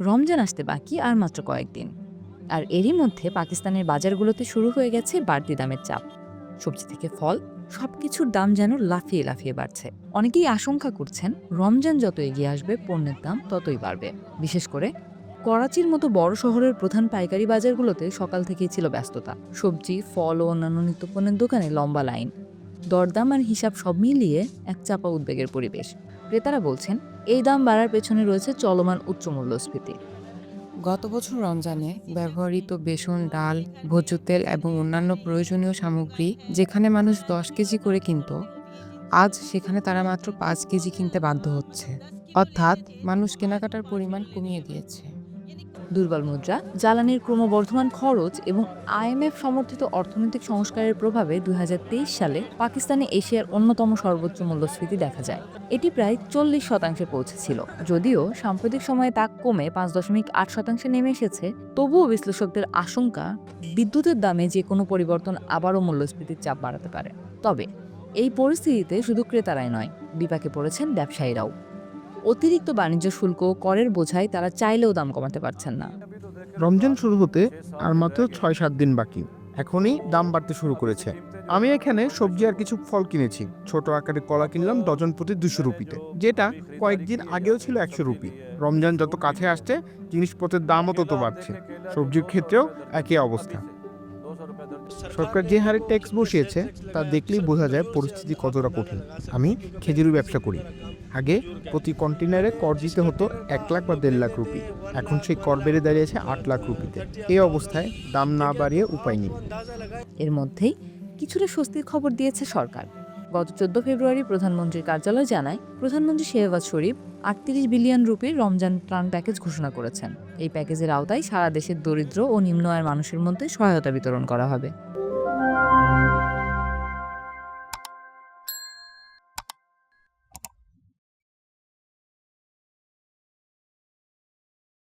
রমজান আসতে বাকি আর মাত্র কয়েকদিন। আর এরই মধ্যে পাকিস্তানের বাজারগুলোতে শুরু হয়ে গেছে বাড়তি দামের চাপ। সবজি থেকে ফল সব কিছুর দাম যেন লাফিয়ে লাফিয়ে বাড়ছে। অনেকেই আশঙ্কা করছেন, রমজান যত এগিয়ে আসবে, পণ্যের দাম ততই বাড়বে। বিশেষ করে করাচির মতো বড় শহরের প্রধান পাইকারি বাজারগুলোতে সকাল থেকেই ছিল ব্যস্ততা। সবজি, ফল ও অন্যান্য নিত্যপণ্যের দোকানে লম্বা লাইন। দরদাম আর হিসাব সব মিলিয়ে এক চাপা উদ্বেগের পরিবেশ। ক্রেতারা বলছেন, এই দাম বাড়ার পেছনে রয়েছে চলমান উচ্চ মূল্যস্ফীতি। গত বছর রমজানে ব্যবহৃত বেসন, ডাল, ভোজ্য তেল এবং অন্যান্য প্রয়োজনীয় সামগ্রী যেখানে মানুষ দশ কেজি করে কিনত, আজ সেখানে তারা মাত্র পাঁচ কেজি কিনতে বাধ্য হচ্ছে। অর্থাৎ মানুষ কেনাকাটার পরিমাণ কমিয়ে দিয়েছে। দুর্বল মুদ্রা, জ্বালানির ক্রমবর্ধমান খরচ এবং আইএমএফ সমর্থিত অর্থনৈতিক সংস্কারের প্রভাবে দুই সালে পাকিস্তানে এশিয়ার অন্যতম সর্বোচ্চ মূল্যস্ফীতি দেখা যায়। এটি প্রায় চল্লিশ শতাংশে পৌঁছেছিল। যদিও সাম্প্রতিক সময়ে তা কমে পাঁচ দশমিক আট শতাংশে নেমে এসেছে, তবুও বিশ্লেষকদের আশঙ্কা বিদ্যুতের দামে যে কোনো পরিবর্তন আবারও মূল্যস্ফীতির চাপ বাড়াতে পারে। তবে এই পরিস্থিতিতে শুধু ক্রেতারাই নয়, বিপাকে পড়েছেন ব্যবসায়ীরাও। অতিরিক্ত বাণিজ্য শুল্ক করের বোঝায় তারা চাইলেও দাম কমাতে পারছেন না। রমজান শুরু হতে আর মাত্র ছয় সাত দিন বাকি। এখনই দাম বাড়তে শুরু করেছে। আমি এখানে সবজি আর কিছু ফল কিনেছি। ছোট আকারে কলা কিনলাম ডজন প্রতি দুশো রুপিতে। যেটা কয়েকদিন আগেও ছিল একশো রুপি। রমজান যত কাছে আসছে, জিনিসপত্রের দামও তত বাড়ছে। সবজির ক্ষেত্রেও একই অবস্থা। সরকার যে হারে ট্যাক্স বসিয়েছে, তা দেখলেই বোঝা যায় পরিস্থিতি কতটা কঠিন। আমি খেজুরি ব্যবসা করি। আগে প্রতি কন্টেনারে কর দিতে হতো এক লাখ বা দেড় লাখ রুপি। এখন সেই কর বেড়ে দাঁড়িয়েছে আট লাখ রুপিতে। এই অবস্থায় দাম না বাড়িয়ে উপায় নেই। এর মধ্যেই কিছুটা স্বস্তির খবর দিয়েছে সরকার। গত চোদ্দ ফেব্রুয়ারি প্রধানমন্ত্রীর কার্যালয় জানায়, প্রধানমন্ত্রী শেহবাজ শরীফ আটত্রিশ বিলিয়ন রুপির রমজান ত্রাণ প্যাকেজ ঘোষণা করেছেন। এই প্যাকেজের আওতায় সারা দেশের দরিদ্র ও নিম্ন আয়ের মানুষের মধ্যে সহায়তা বিতরণ করা হবে।